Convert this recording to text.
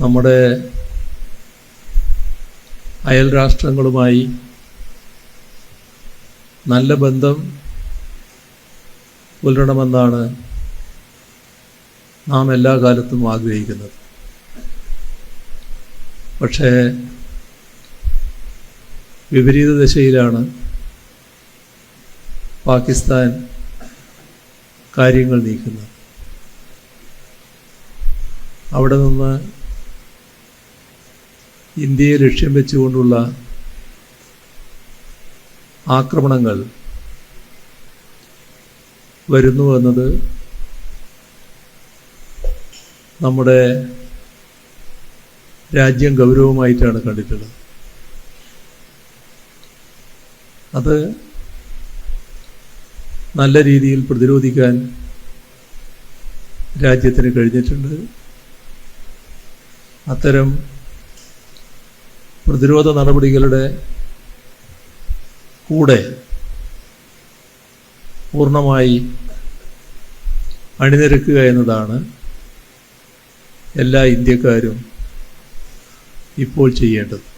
നമ്മുടെ അയൽ രാഷ്ട്രങ്ങളുമായി നല്ല ബന്ധം പുലരണമെന്നാണ് നാം എല്ലാ കാലത്തും ആഗ്രഹിക്കുന്നത്. പക്ഷേ വിപരീത ദിശയിലാണ് പാകിസ്ഥാൻ കാര്യങ്ങൾ നീക്കുന്നത്. അവിടെ നിന്ന് ഇന്ത്യയെ ലക്ഷ്യം വെച്ചുകൊണ്ടുള്ള ആക്രമണങ്ങൾ വരുന്നു എന്നത് നമ്മുടെ രാജ്യം ഗൗരവമായിട്ടാണ് കണ്ടിട്ടുള്ളത്. അത് നല്ല രീതിയിൽ പ്രതിരോധിക്കാൻ രാജ്യത്തിന് കഴിഞ്ഞിട്ടുണ്ട്. അത്തരം പ്രതിരോധ നടപടികളുടെ കൂടെ പൂർണമായി അണിനിരക്കുക എന്നതാണ് എല്ലാ ഇന്ത്യക്കാരും ഇപ്പോൾ ചെയ്യേണ്ടത്.